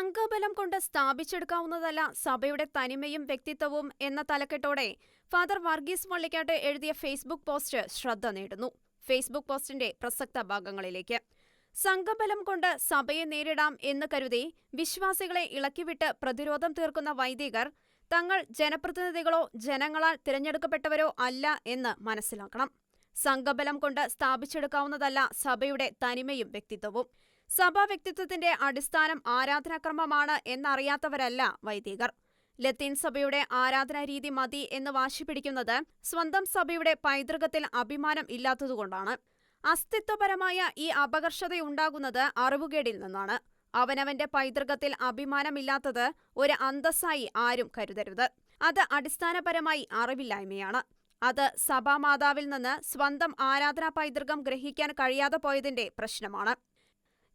സംഘബലം കൊണ്ട് സ്ഥാപിച്ചെടുക്കാവുന്നതല്ല സഭയുടെ തനിമയും വ്യക്തിത്വവും എന്ന തലക്കെട്ടോടെ ഫാദർ വർഗീസ് വള്ളിക്കാട്ട് എഴുതിയ ഫേസ്ബുക്ക് പോസ്റ്റ് ശ്രദ്ധ നേടുന്നു. ഫേസ്ബുക്ക് പോസ്റ്റിന്റെ പ്രസക്ത ഭാഗങ്ങളിലേക്ക്. സംഘബലം കൊണ്ട് സഭയെ നേരിടാം എന്ന് കരുതി വിശ്വാസികളെ ഇളക്കിവിട്ട് പ്രതിരോധം തീർക്കുന്ന വൈദികർ തങ്ങൾ ജനപ്രതിനിധികളോ ജനങ്ങളാൽ തിരഞ്ഞെടുക്കപ്പെട്ടവരോ അല്ല എന്ന് മനസ്സിലാക്കണം. സംഘബലം കൊണ്ട് സ്ഥാപിച്ചെടുക്കാവുന്നതല്ല സഭയുടെ തനിമയും വ്യക്തിത്വവും. സഭാ വ്യക്തിത്വത്തിന്റെ അടിസ്ഥാനം ആരാധനാക്രമമാണ് എന്നറിയാത്തവരല്ല വൈദികർ. ലത്തീൻ സഭയുടെ ആരാധനാ രീതി മതി എന്ന് വാശി പിടിക്കുന്നത് സ്വന്തം സഭയുടെ പൈതൃകത്തിൽ അഭിമാനം ഇല്ലാത്തതുകൊണ്ടാണ്. അസ്തിത്വപരമായ ഈ അപകർഷതയുണ്ടാകുന്നത് അറിവുകേടിൽ നിന്നാണ്. അവനവന്റെ പൈതൃകത്തിൽ അഭിമാനമില്ലാത്തത് ഒരു അന്തസ്സായി ആരും കരുതരുത്. അത് അടിസ്ഥാനപരമായി അറിവില്ലായ്മയാണ്. അത് സഭാമാതാവിൽ നിന്ന് സ്വന്തം ആരാധനാ പൈതൃകം ഗ്രഹിക്കാൻ കഴിയാതെ പോയതിന്റെ പ്രശ്നമാണ്.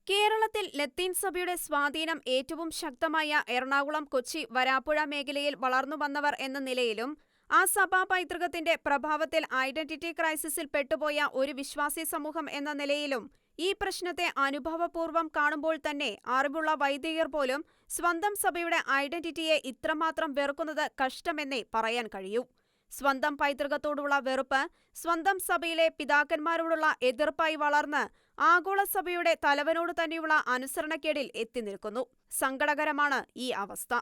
കേരളത്തിൽ ലത്തീൻ സഭയുടെ സ്വാധീനം ഏറ്റവും ശക്തമായ എറണാകുളം കൊച്ചി വരാപ്പുഴ മേഖലയിൽ വളർന്നു വന്നവർ എന്ന നിലയിലും ആ സഭാ പൈതൃകത്തിന്റെ പ്രഭാവത്തിൽ ഐഡന്റിറ്റി ക്രൈസിസിൽ പെട്ടുപോയ ഒരു വിശ്വാസി സമൂഹം എന്ന നിലയിലും ഈ പ്രശ്നത്തെ അനുഭവപൂർവം കാണുമ്പോൾ തന്നെ അറിവുള്ള വൈദികർ പോലും സ്വന്തം സഭയുടെ ഐഡന്റിറ്റിയെ ഇത്രമാത്രം വെറുക്കുന്നത് കഷ്ടമെന്നേ പറയാൻ കഴിയൂ. സ്വന്തം പൈതൃകത്തോടുള്ള വെറുപ്പ് സ്വന്തം സഭയിലെ പിതാക്കന്മാരോടുള്ള എതിർപ്പായി വളർന്ന് ആഗോള സഭയുടെ തലവനോട് തന്നെയുള്ള അനുസരണക്കേടിൽ എത്തി നിൽക്കുന്നു. സങ്കടകരമാണ് ഈ അവസ്ഥ.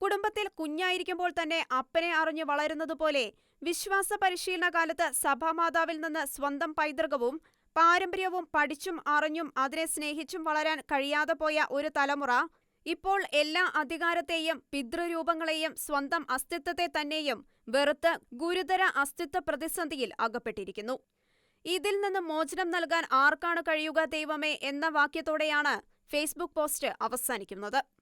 കുടുംബത്തിൽ കുഞ്ഞായിരിക്കുമ്പോൾ തന്നെ അപ്പനെ അറിഞ്ഞു വളരുന്നതുപോലെ വിശ്വാസ പരിശീലന കാലത്ത് സഭാമാതാവിൽ നിന്ന് സ്വന്തം പൈതൃകവും പാരമ്പര്യവും പഠിച്ചും അറിഞ്ഞും അതിനെ സ്നേഹിച്ചും വളരാൻ കഴിയാതെ പോയ ഒരു തലമുറ ഇപ്പോൾ എല്ലാ അധികാരത്തെയും പിതൃരൂപങ്ങളെയും സ്വന്തം അസ്തിത്വത്തെ തന്നെയും വെറുത്ത് ഗുരുതര അസ്തിത്വ പ്രതിസന്ധിയിൽ അകപ്പെട്ടിരിക്കുന്നു. ഇതിൽ നിന്ന് മോചനം നൽകാൻ ആർക്കാണ് കഴിയുക ദൈവമേ എന്ന വാക്യത്തോടെയാണ് ഫേസ്ബുക്ക് പോസ്റ്റ് അവസാനിക്കുന്നത്.